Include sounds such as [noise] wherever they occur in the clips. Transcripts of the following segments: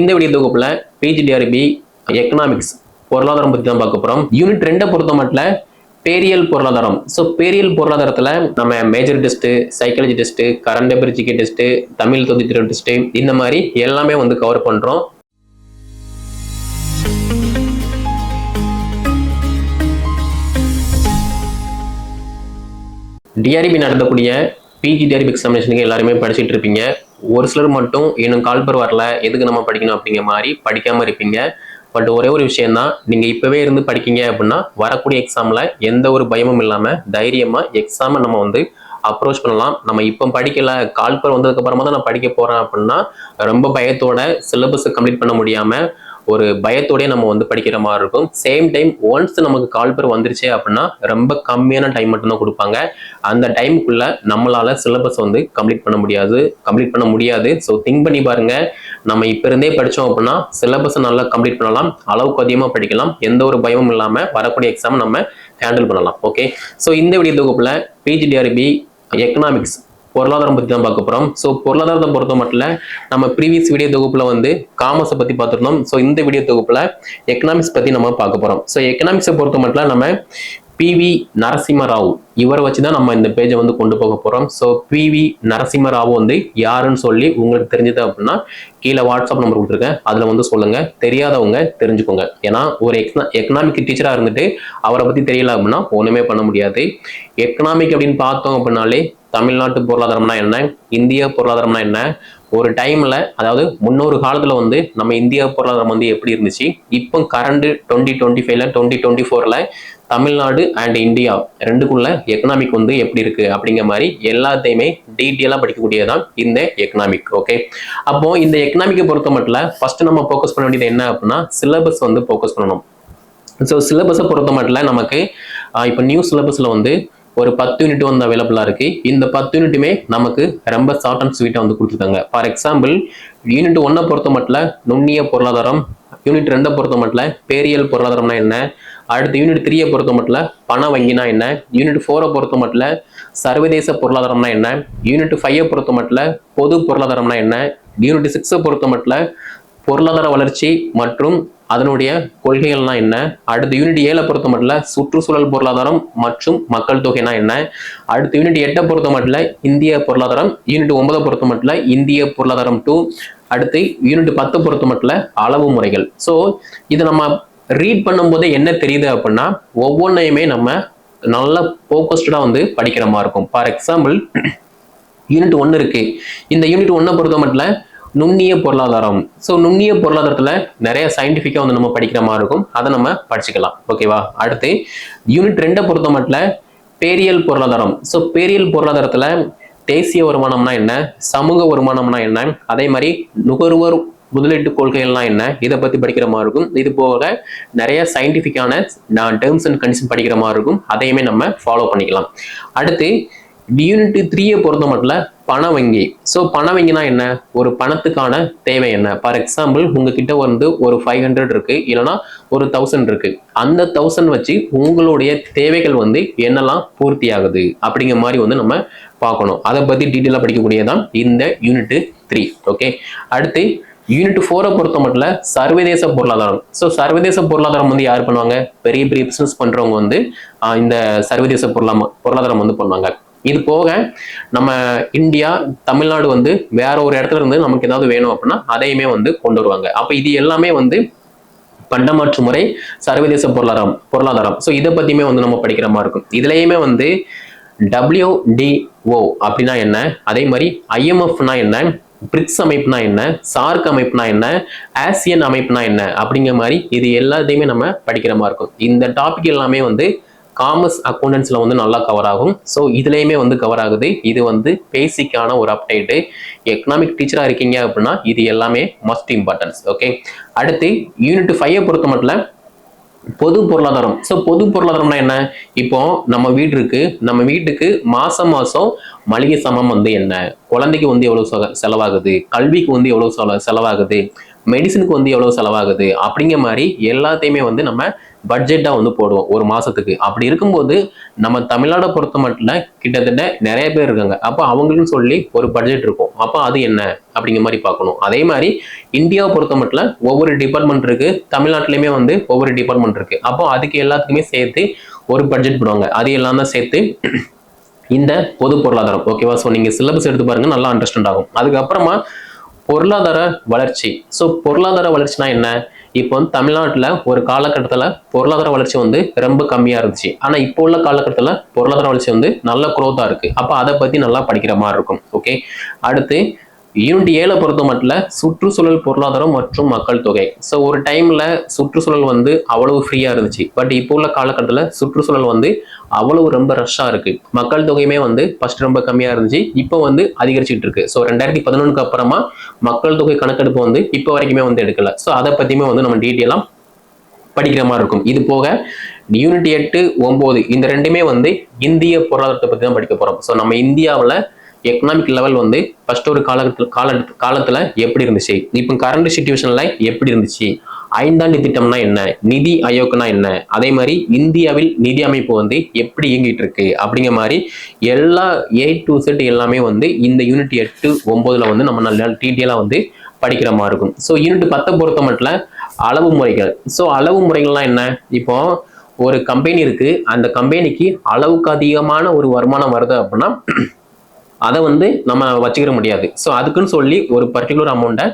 இந்த video தொகுப்புல PGTRB economics பொருளாதாரம் பத்தி தான் பார்க்க போறோம். யூனிட் ரெண்டை பொறுத்த மட்டும் பேரியல் பொருளாதாரம். ஸோ பேரியல் பொருளாதாரத்தில் நம்ம major test psychology test current affair GK test Tamil தொகுதி டெஸ்ட்டு இந்த மாதிரி எல்லாமே வந்து கவர் பண்ணுறோம் டிஆர்பி நடத்தக்கூடிய பிஜி டிஆர்பி எக்ஸாமினேஷனுக்கு எல்லாருமே படிச்சுட்டு இருப்பீங்க. ஒரு சிலர் மட்டும் இன்னும் கால்பர் வரல எதுக்கு நம்ம படிக்கணும்? அப்படிங்கிற மாதிரி படிக்காமல் இருப்பீங்க. பட் ஒரே ஒரு விஷயம் தான் இப்போவே இருந்து படிக்கீங்க அப்படின்னா வரக்கூடிய எக்ஸாமில் எந்த ஒரு பயமும் இல்லாமல் தைரியமாக எக்ஸாமை நம்ம வந்து அப்ரோச் பண்ணலாம். நம்ம இப்போ படிக்கல கால்பர் வந்ததுக்கப்புறமா தான் நான் படிக்க போகிறேன் அப்படின்னா ரொம்ப பயத்தோட சிலபஸை கம்ப்ளீட் பண்ண முடியாமல் ஒரு பயத்தோடய நம்ம வந்து படிக்கிற மாதிரி இருக்கும். சேம் டைம் ஒன்ஸ் நமக்கு கால் பேர் வந்துருச்சு அப்படின்னா ரொம்ப கம்மியான டைம் மட்டும்தான் கொடுப்பாங்க. அந்த டைமுக்குள்ள நம்மளால சிலபஸ் வந்து கம்ப்ளீட் பண்ண முடியாது. கம்ப்ளீட் பண்ண முடியாது. ஸோ திங்க் பண்ணி பாருங்க. நம்ம இப்ப இருந்தே படிச்சோம் அப்படின்னா சிலபஸை நல்லா கம்ப்ளீட் பண்ணலாம். அளவுக்கு அதிகமாக படிக்கலாம். எந்த ஒரு பயமும் இல்லாமல் வரக்கூடிய எக்ஸாம் நம்ம ஹேண்டில் பண்ணலாம். ஓகே ஸோ இந்த வீடியோ தொகுப்பில் பிஜிடிஆர்பி எக்கனாமிக்ஸ் பொருளாதாரம் பத்தி தான் பார்க்க போறோம். ஸோ பொருளாதாரத்தை பொறுத்த மட்டும் நம்ம ப்ரீவியஸ் வீடியோ தொகுப்புல வந்து காமர்ஸை பத்தி பார்த்துருந்தோம். ஸோ இந்த வீடியோ தொகுப்புல எக்கனாமிக்ஸ் பத்தி நம்ம பார்க்க போறோம். ஸோ எக்கனாமிக்ஸை பொறுத்த மட்டும் நம்ம பிவி நரசிம்மராவ் இவரை வச்சு தான் நம்ம இந்த பேஜை வந்து கொண்டு போக போகிறோம் ஸோ பிவி நரசிம்மராவ் வந்து யாருன்னு சொல்லி உங்களுக்கு தெரிஞ்சது அப்படின்னா கீழே வாட்ஸ்அப் நம்பர் கொடுத்துருக்கேன். அதில் வந்து சொல்லுங்கள் தெரியாதவங்க தெரிஞ்சுக்கோங்க. ஏன்னா ஒரு எக்னா எக்கனாமிக் டீச்சராக இருந்துட்டு அவரை பற்றி தெரியல அப்படின்னா ஒன்றுமே பண்ண முடியாது. எக்கனாமிக் அப்படின்னு பார்த்தோம் அப்படின்னாலே தமிழ்நாட்டு பொருளாதாரம்னா என்ன? இந்திய பொருளாதாரம்னா என்ன? ஒரு டைம்ல அதாவது முன்னொரு காலத்துல வந்து நம்ம இந்தியா பொருளாதாரம் வந்து எப்படி இருந்துச்சு? இப்போ கரண்ட் டுவெண்ட்டி டுவெண்ட்டி ஃபைவ்ல டுவெண்ட்டி டுவெண்ட்டி ஃபோர்ல தமிழ்நாடு அண்ட் இந்தியா ரெண்டுக்குள்ள எக்கனாமிக் வந்து எப்படி இருக்கு? அப்படிங்கிற மாதிரி எல்லாத்தையுமே டீட்டெயிலாக படிக்கக்கூடியதான் இந்த எக்கனாமிக் ஓகே அப்போ இந்த எக்கனாமிக்கை பொறுத்த மட்டும் ஃபர்ஸ்ட் நம்ம ஃபோக்கஸ் பண்ண வேண்டியது என்ன அப்படின்னா சிலபஸ் வந்து ஃபோக்கஸ் பண்ணணும். ஸோ சிலபஸை பொறுத்த மட்டும் நமக்கு இப்போ நியூ சிலபஸில் வந்து ஒரு பத்து யூனிட் வந்து அவைலபிளாக இருக்கு. இந்த பத்து யூனிட்டுமே நமக்கு ரொம்ப ஷார்ட் அண்ட் ஸ்வீட்டாக வந்து கொடுத்துருக்காங்க. ஃபார் எக்ஸாம்பிள் யூனிட் ஒன்னை பொறுத்த மட்டும் நுண்ணிய பொருளாதாரம் யூனிட் ரெண்டை பொறுத்த மட்டும் பேரியல் பொருளாதாரம்னா என்ன? அடுத்து யூனிட் த்ரீயை பொறுத்த மட்டும் பண வங்கினா என்ன? யூனிட் ஃபோரை பொறுத்த மட்டும் சர்வதேச பொருளாதாரம்னா என்ன? யூனிட் ஃபைவை பொறுத்த மட்டும் பொது பொருளாதாரம்னா என்ன? யூனிட் சிக்ஸை பொறுத்த மட்டும் பொருளாதார வளர்ச்சி மற்றும் அதனுடைய கொள்கைகள்னா என்ன? அடுத்த யூனிட் ஏழை பொறுத்த மட்டும் சுற்றுச்சூழல் பொருளாதாரம் மற்றும் மக்கள் தொகைனா என்ன? அடுத்த யூனிட் எட்டை பொறுத்த மட்டும் இந்திய பொருளாதாரம் யூனிட் ஒன்பதை பொறுத்த மட்டும் இந்திய பொருளாதாரம் டூ அடுத்து யூனிட் பத்து பொறுத்த மட்டும் அளவு முறைகள். ஸோ இது நம்ம ரீட் பண்ணும்போது என்ன தெரியுது அப்படின்னா ஒவ்வொன்றையுமே நம்ம நல்ல ஃபோக்கஸ்டாக வந்து படிக்கிற மாதிரி இருக்கும். ஃபார் எக்ஸாம்பிள் யூனிட் ஒன்று இருக்குது இந்த யூனிட் ஒன்றை பொறுத்த மட்டும் நுண்ணிய பொருளாதாரம். ஸோ நுண்ணிய பொருளாதாரத்தில் நிறைய சயின்டிஃபிக்காக வந்து நம்ம படிக்கிற மாதிரி இருக்கும். அதை நம்ம படிச்சுக்கலாம். ஓகேவா அடுத்து யூனிட் ரெண்டை பொறுத்த மட்டும் பேரியல் பொருளாதாரம். ஸோ பேரியல் பொருளாதாரத்தில் தேசிய வருமானம்னா என்ன? சமூக வருமானம்னா என்ன? அதே மாதிரி நுகர்வோர் முதலீட்டு கொள்கைகள்லாம் என்ன? இதை பற்றி படிக்கிற மாதிரி இருக்கும். இது போக நிறைய சயின்டிஃபிக்கான நான் டேர்ம்ஸ் அண்ட் கண்டிஷன் படிக்கிற மாதிரி இருக்கும். அதையுமே நம்ம ஃபாலோ பண்ணிக்கலாம். அடுத்து யூனிட் த்ரீயை பொறுத்த மட்டும் பண வங்கி. ஸோ பண வங்கினா என்ன? ஒரு பணத்துக்கான தேவை என்ன? ஃபார் எக்ஸாம்பிள் உங்ககிட்ட வந்து ஒரு ஃபைவ் ஹண்ட்ரட் இருக்கு இல்லைனா ஒரு தௌசண்ட் இருக்கு. அந்த தௌசண்ட் வச்சு உங்களுடைய தேவைகள் வந்து என்னெல்லாம் பூர்த்தி ஆகுது அப்படிங்கிற மாதிரி வந்து நம்ம பார்க்கணும். அதை பற்றி டீட்டெயிலாக படிக்கக்கூடியதான் இந்த யூனிட் த்ரீ ஓகே அடுத்து யூனிட் ஃபோரை பொறுத்த மட்டும் சர்வதேச பொருளாதாரம். ஸோ சர்வதேச பொருளாதாரம் வந்து யார் பண்ணுவாங்க? பெரிய பெரிய பிஸ்னஸ் பண்ணுறவங்க வந்து இந்த சர்வதேச பொருளாம பொருளாதாரம் வந்து பண்ணுவாங்க. இது போக நம்ம இந்தியா தமிழ்நாடு வந்து வேற ஒரு இடத்துல இருந்து நமக்கு ஏதாவது வேணும் அப்படின்னா அதையுமே வந்து கொண்டு வருவாங்க. அப்ப இது எல்லாமே வந்து பண்டமாற்று முறை சர்வதேச பொருளாதாரம் பொருளாதாரம். ஸோ இதை பத்தியுமே வந்து நம்ம படிக்கிற மாதிரி இருக்கும். இதுலயுமே வந்து டபிள்யூடிஓ அப்படின்னா என்ன? அதே மாதிரி ஐஎம்எஃப்னா என்ன? பிரிக்ஸ் அமைப்புனா என்ன? சார்க் அமைப்புனா என்ன? ஆசியன் அமைப்புனா என்ன? அப்படிங்கிற மாதிரி இது எல்லாத்தையுமே நம்ம படிக்கிற மாதிரி இருக்கும். இந்த டாபிக் எல்லாமே வந்து காமர்ஸ் அக்கௌண்டன்ஸில் வந்து நல்லா கவர் ஆகும். ஸோ இதுலேயுமே வந்து கவர் ஆகுது. இது வந்து பேசிக்கான ஒரு அப்டேட்டு எக்கனாமிக் டீச்சராக இருக்கீங்க அப்படின்னா இது எல்லாமே மஸ்ட் இம்பார்ட்டன்ஸ் ஓகே அடுத்து யூனிட் ஃபைவை பொறுத்த மட்டும் பொது பொருளாதாரம். ஸோ பொது பொருளாதாரம்னா என்ன? இப்போ நம்ம வீடு இருக்கு. நம்ம வீட்டுக்கு மாசம் மாசம் மளிகை சமம் வந்து என்ன? குழந்தைக்கு வந்து எவ்வளவு செல- செலவாகுது? கல்விக்கு வந்து எவ்வளவு செலவாகுது? மெடிசனுக்கு வந்து எவ்வளவு செலவாகுது? அப்படிங்கிற மாதிரி எல்லாத்தையுமே வந்து நம்ம பட்ஜெட்டாக வந்து போடுவோம் ஒரு மாதத்துக்கு அப்படி இருக்கும்போது நம்ம தமிழ்நாடை பொறுத்த மட்டும் கிட்டத்தட்ட நிறைய பேர் இருக்காங்க. அப்போ அவங்களுக்குன்னு சொல்லி ஒரு பட்ஜெட் இருக்கும். அப்போ அது என்ன அப்படிங்கிற மாதிரி பார்க்கணும். அதே மாதிரி இந்தியாவை பொறுத்த மட்டும் ஒவ்வொரு டிபார்ட்மெண்ட் இருக்குது தமிழ்நாட்டிலையுமே வந்து ஒவ்வொரு டிபார்ட்மெண்ட் இருக்குது அப்போ அதுக்கு எல்லாத்துக்குமே சேர்த்து ஒரு பட்ஜெட் போடுவாங்க. அது எல்லாம் தான் சேர்த்து இந்த பொது பொருளாதாரம். ஓகேவா ஸோ நீங்கள் சிலபஸ் எடுத்து பாருங்க நல்லா அண்டர்ஸ்டாண்ட் ஆகும். அதுக்கப்புறமா பொருளாதார வளர்ச்சி. ஸோ பொருளாதார வளர்ச்சினா என்ன? இப்போ வந்து தமிழ்நாட்டில் ஒரு காலகட்டத்தில் பொருளாதார வளர்ச்சி வந்து ரொம்ப கம்மியாக இருந்துச்சு. ஆனால் இப்போ உள்ள காலகட்டத்தில் பொருளாதார வளர்ச்சி வந்து நல்ல குரோத்தாக இருக்குது அப்போ அதை பற்றி நல்லா படிக்கிற மாதிரி இருக்கும். ஓகே அடுத்து யூனிட் ஏழை பொறுத்த மட்டும் சுற்றுச்சூழல் பொருளாதாரம் மற்றும் மக்கள் தொகை. ஸோ ஒரு டைம்ல சுற்றுச்சூழல் வந்து அவ்வளவு ஃப்ரீயா இருந்துச்சு. பட் இப்போ உள்ள காலகட்டத்தில் சுற்றுச்சூழல் வந்து அவ்வளவு ரொம்ப ரஷ்ஷா இருக்கு. மக்கள் தொகையுமே வந்து ஃபர்ஸ்ட் ரொம்ப கம்மியா இருந்துச்சு. இப்போ வந்து அதிகரிச்சுட்டு இருக்கு. ஸோ ரெண்டாயிரத்தி பதினொன்றுக்கு அப்புறமா மக்கள் தொகை கணக்கெடுப்பு வந்து இப்போ வரைக்குமே வந்து எடுக்கல. ஸோ அதை பத்தியுமே வந்து நம்ம டீட்டெயிலாக படிக்கிற மாதிரி இருக்கும். இது போக யூனிட் எட்டு ஒன்பது இந்த ரெண்டுமே வந்து இந்திய பொருளாதாரத்தை பத்தி தான் படிக்க போறோம். ஸோ நம்ம இந்தியாவில் எக்கனாமிக் லெவல் வந்து ஃபர்ஸ்ட் ஒரு காலகட்டத்தில் கால காலத்தில் எப்படி இருந்துச்சு? இப்போ கரண்ட் சுச்சுவேஷனில் எப்படி இருந்துச்சு? ஐந்தாண்டு திட்டம்னா என்ன? நிதி ஆயோக்னா என்ன? அதே மாதிரி இந்தியாவில் நிதி அமைப்பு வந்து எப்படி இயங்கிட்டு இருக்கு? அப்படிங்கிற மாதிரி எல்லா ஏ டு செட் எல்லாமே வந்து இந்த யூனிட் எட்டு ஒன்பதுல வந்து நம்ம நல்ல டீட்டெயிலாக வந்து படிக்கிற மாதிரி இருக்கும். ஸோ யூனிட் பத்தை பொறுத்த மட்டும் அளவு முறைகள். ஸோ அளவு முறைகள்லாம் என்ன? இப்போ ஒரு கம்பெனி இருக்கு. அந்த கம்பெனிக்கு அளவுக்கு அதிகமான ஒரு வருமானம் வருது அப்படின்னா அதை வந்து நம்ம வச்சுக்கிற முடியாது. ஸோ அதுக்குன்னு சொல்லி ஒரு பர்டிகுலர் அமௌண்ட்டை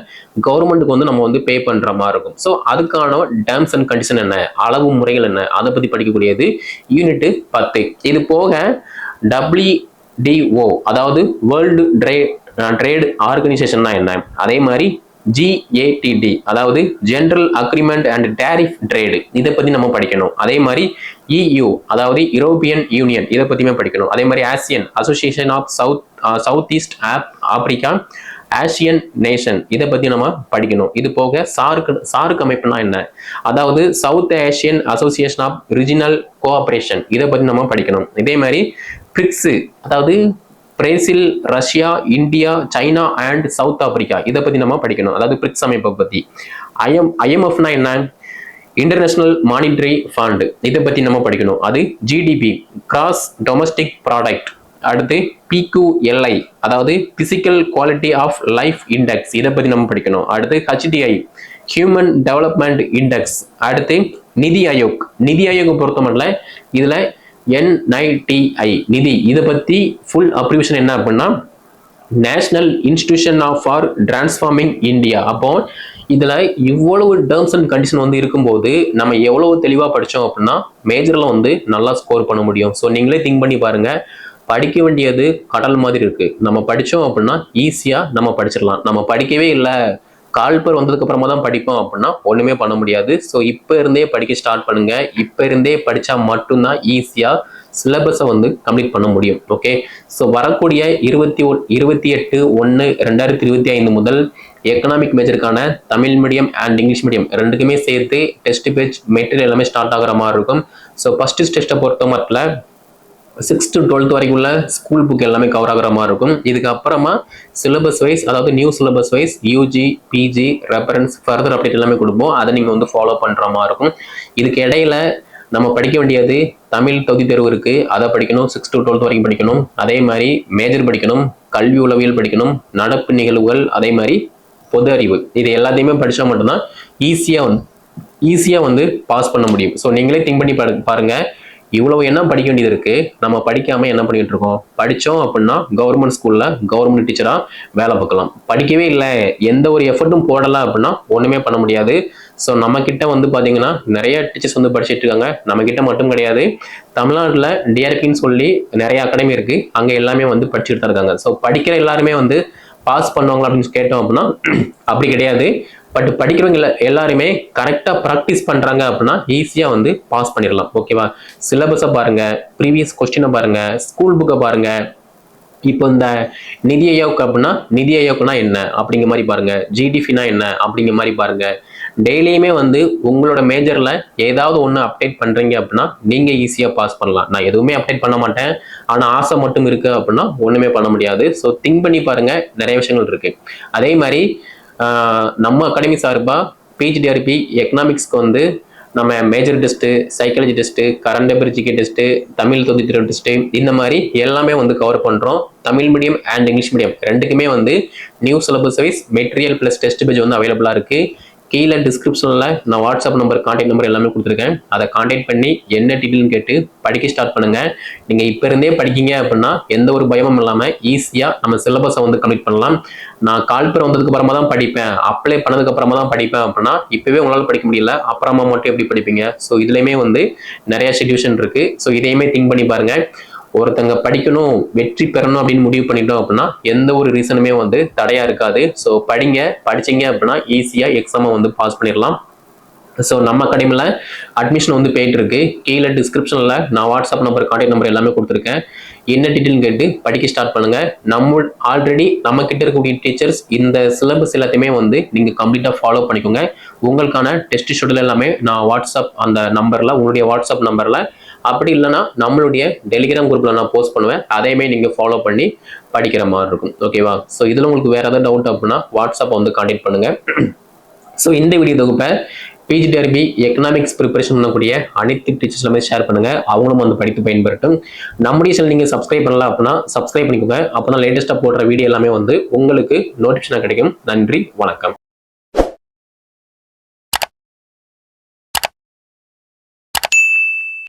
கவர்மெண்ட்டுக்கு வந்து நம்ம வந்து பே பண்ணுற மாதிரி இருக்கும். ஸோ அதுக்கான டேர்ம்ஸ் அண்ட் கண்டிஷன் என்ன? அளவு முறைகள் என்ன? அதை பற்றி படிக்கக்கூடியது யூனிட் பத்து. இது போக டபிள்யூடிஓ அதாவது வேர்ல்டு ட்ரே ட்ரேட் ஆர்கனைசேஷன்னா என்ன? அதே மாதிரி ஜிஏடிடி அதாவது general agreement and tariff trade இதை பற்றி நம்ம படிக்கணும். அதே மாதிரி இயு அதாவது யூரோப்பியன் யூனியன் இதை பற்றியுமே படிக்கணும். அதே மாதிரி Asian association of south south east of Africa Asian nation இதை பற்றி நம்ம படிக்கணும். இது போக சாருக்கு சாருக்கு அமைப்புனா என்ன? அதாவது south Asian association of regional cooperation இதை பற்றி நம்ம படிக்கணும். இதே மாதிரி பிரிக்ஸு அதாவது Brazil Russia India China and South Africa. இதை பற்றி நம்ம படிக்கணும். அதாவது பிரிக்ஸ் அமைப்பை பற்றி ஐஎம் ஐஎம்எஃப்னா என்ன இன்டர்நேஷனல் மானிட்டரி ஃபண்டு இதை பற்றி நம்ம படிக்கணும். அது ஜிடிபி கிராஸ் டொமஸ்டிக் ப்ராடக்ட் அடுத்து பிக்யூஎல்ஐ அதாவது physical quality of life index இதை பற்றி நம்ம படிக்கணும். அடுத்து ஹெச்டிஐ ஹியூமன் டெவலப்மெண்ட் இண்டெக்ஸ் அடுத்து நிதி ஆயோக். நிதி ஆயோகை பொறுத்த மட்டும் இதில் என்ஐடிஐ நிதி. இதை பற்றி ஃபுல் அப்ரிவேஷன் என்ன அப்படின்னா national institution of for transforming India அப்போ இதில் இவ்வளவு டேர்ம்ஸ் அண்ட் கண்டிஷன் வந்து இருக்கும்போது நம்ம எவ்வளவு தெளிவாக படித்தோம் அப்படின்னா மேஜரில் வந்து நல்லா ஸ்கோர் பண்ண முடியும். ஸோ நீங்களே திங்க் பண்ணி பாருங்க. படிக்க வேண்டியது கடல் மாதிரி இருக்குது நம்ம படித்தோம் அப்படின்னா ஈஸியாக நம்ம படிச்சிடலாம். நம்ம படிக்கவே இல்லை. கால்பர் வந்ததுக்கு அப்புறமா தான் படிப்போம் அப்படின்னா ஒண்ணுமே பண்ண முடியாது. ஸோ இப்போ இருந்தே படிக்க ஸ்டார்ட் பண்ணுங்க. இப்போ இருந்தே படிச்சா மட்டும்தான் ஈஸியா சிலபஸை வந்து கம்ப்ளீட் பண்ண முடியும். ஓகே ஸோ வரக்கூடிய இருபத்தி ஒ இருபத்தி எட்டு ஒன்று ரெண்டாயிரத்தி இருபத்தி ஐந்து முதல் economic மேஜருக்கான Tamil medium and English medium ரெண்டுக்குமே சேர்த்து டெஸ்ட் பேஜ் மெட்டீரியல் எல்லாமே ஸ்டார்ட் ஆகிற மாதிரி இருக்கும். ஸோ ஃபஸ்ட்டு டெஸ்ட்டை பொறுத்த மட்டும் சிக்ஸ் டு டுவெல்த் வரைக்கும் உள்ள ஸ்கூல் புக் எல்லாமே கவர் ஆகிற மாதிரி இருக்கும். இதுக்கப்புறமா சிலபஸ் வைஸ் அதாவது new syllabus wise UG PG reference further update எல்லாமே கொடுப்போம். அதை நீங்கள் வந்து ஃபாலோ பண்ணுற மாதிரி இருக்கும். இதுக்கு இடையில நம்ம படிக்க வேண்டியது தமிழ் தகுதி தேர்வு இருக்குது அதை படிக்கணும் சிக்ஸ் டு டுவெல்த் வரைக்கும் படிக்கணும். அதே மாதிரி மேஜர் படிக்கணும் கல்வி உளவியல் படிக்கணும் நடப்பு நிகழ்வுகள் அதே மாதிரி பொது அறிவு. இது எல்லாத்தையுமே படித்தா மட்டும்தான் ஈஸியாக வந்து ஈஸியாக வந்து பாஸ் பண்ண முடியும். ஸோ நீங்களே திங்க் பண்ணி பாருங்கள் இவ்வளவு என்ன படிக்க வேண்டியது இருக்கு. நம்ம படிக்காம என்ன பண்ணிட்டு இருக்கோம்? படிச்சோம் அப்படின்னா கவர்மெண்ட் ஸ்கூல்ல கவர்மெண்ட் டீச்சரா வேலை பார்க்கலாம். படிக்கவே இல்லை. எந்த ஒரு எஃபர்ட்டும் போடல அப்படின்னா ஒண்ணுமே பண்ண முடியாது. ஸோ நம்ம கிட்ட வந்து பாத்தீங்கன்னா நிறைய டீச்சர்ஸ் வந்து படிச்சிட்டு இருக்காங்க. நம்ம கிட்ட மட்டும் கிடையாது. தமிழ்நாட்டில் டிஆர்கின்னு சொல்லி நிறைய அகாடமி இருக்கு. அங்கே எல்லாமே வந்து படிச்சுட்டு தான் இருக்காங்க. ஸோ படிக்கிற எல்லாருமே வந்து பாஸ் பண்ணுவாங்களா அப்படின்னு கேட்டோம் அப்படின்னா [clears throat] அப்படி கிடையாது. பட் படிக்கிறவங்க எல்லாருமே கரெக்டாக ப்ராக்டிஸ் பண்ணுறாங்க அப்படின்னா ஈஸியாக வந்து பாஸ் பண்ணிடலாம். ஓகேவா சிலபஸை பாருங்கள் ப்ரீவியஸ் கொஸ்டினை பாருங்கள் ஸ்கூல் புக்கை பாருங்கள் இப்போ இந்த நிதி அயோக் அப்படின்னா நிதி ஆயோக்னா என்ன? அப்படிங்கிற மாதிரி பாருங்க. ஜிடிபினா என்ன? அப்படிங்கிற மாதிரி பாருங்க. டெய்லியுமே வந்து உங்களோட மேஜரில் ஏதாவது ஒன்று அப்டேட் பண்ணுறீங்க அப்படின்னா நீங்கள் ஈஸியாக பாஸ் பண்ணலாம். நான் எதுவுமே அப்டேட் பண்ண மாட்டேன். ஆனால் ஆசை மட்டும் இருக்கு அப்படின்னா ஒன்றுமே பண்ண முடியாது. ஸோ திங்க் பண்ணி பாருங்க. நிறைய விஷயங்கள் இருக்குது அதே மாதிரி நம்ம அகாடமி சார்பாக பிஹெச்டிஆர்பி எக்கனாமிக்ஸ்க்கு வந்து நம்ம major test psychology test current affair GK test Tamil தொகுதி டெஸ்ட்டு இந்த மாதிரி எல்லாமே வந்து கவர் பண்ணுறோம் Tamil medium and English medium ரெண்டுக்குமே வந்து new syllabus wise material plus test page வந்து அவைலபிளாக இருக்குது கீழே டிஸ்கிரிப்ஷனில் நான் வாட்ஸ்அப் நம்பர் காண்டாக்ட் நம்பர் எல்லாமே கொடுத்துருக்கேன். அதை காண்டாக்ட் பண்ணி என்ன டீட்டெயில்னு கேட்டு படிக்க ஸ்டார்ட் பண்ணுங்கள் நீங்கள் இப்போ இருந்தே படிக்கிங்க அப்படின்னா எந்த ஒரு பயமும் இல்லாமல் ஈஸியாக நம்ம சிலபஸை வந்து கம்ப்ளீட் பண்ணலாம். நான் கால்பர் வந்ததுக்கு அப்புறமா தான் படிப்பேன். அப்ளை பண்ணதுக்கு அப்புறமா தான் படிப்பேன் அப்படின்னா இப்போவே உங்களால் படிக்க முடியல. அப்புறமா மட்டும் எப்படி படிப்பீங்க? ஸோ இதுலேயுமே வந்து நிறையா சிச்சுவேஷன் இருக்குது ஸோ இதையுமே திங்க் பண்ணி பாருங்கள் ஒருத்தங்க படிக்கணும் வெற்றி பெறணும் அப்படின்னு முடிவு பண்ணிட்டோம் அப்படின்னா எந்த ஒரு ரீசனுமே வந்து தடையா இருக்காது. ஸோ படிங்க படிச்சீங்க அப்படின்னா ஈஸியாக எக்ஸாமை வந்து பாஸ் பண்ணிடலாம். ஸோ நம்ம அகாடமியில் அட்மிஷன் வந்து போயிட்டு இருக்கு கீழே டிஸ்கிரிப்ஷனில் நான் வாட்ஸ்அப் நம்பர் கான்டாக்ட் நம்பர் எல்லாமே கொடுத்துருக்கேன். என்ன டீட்டெயில் கேட்டு படிக்க ஸ்டார்ட் பண்ணுங்க. நம்ம ஆல்ரெடி நம்ம கிட்ட இருக்கக்கூடிய டீச்சர்ஸ் இந்த சிலபஸ் எல்லாத்தையுமே வந்து நீங்கள் கம்ப்ளீட்டாக ஃபாலோ பண்ணிக்கோங்க. உங்களுக்கான டெஸ்ட் ஷெடியூல் எல்லாமே நான் வாட்ஸ்அப் அந்த நம்பரில் உங்களுடைய வாட்ஸ்அப் நம்பரில் அப்படி இல்லைன்னா நம்மளுடைய டெலிகிராம் குரூப்பில் நான் போஸ்ட் பண்ணுவேன். அதையுமே நீங்கள் ஃபாலோ பண்ணி படிக்கிற மாதிரி இருக்கும். ஓகேவா ஸோ இதில் உங்களுக்கு வேறு ஏதாவது டவுட் அப்படின்னா வாட்ஸ்அப்பை வந்து காண்டக்ட் பண்ணுங்கள் ஸோ இந்த வீடியோ தொகுப்பை பிஜிடிஆர்பி எக்கனாமிக்ஸ் ப்ரிப்பரேஷன் பண்ணக்கூடிய அனைத்து டீச்சர்ஸ் எல்லாமே ஷேர் பண்ணுங்க. அவங்களும் வந்து படித்து பயன்பெறட்டும். நம்முடைய சேனல் நீங்கள் சப்ஸ்கிரைப் பண்ணல அப்படின்னா சப்ஸ்கிரைப் பண்ணிக்கோங்க. அப்போ தான் லேட்டஸ்ட்டாக போடுற வீடியோ எல்லாமே வந்து உங்களுக்கு நோட்டிஃபிகேஷனாக கிடைக்கும். நன்றி வணக்கம்.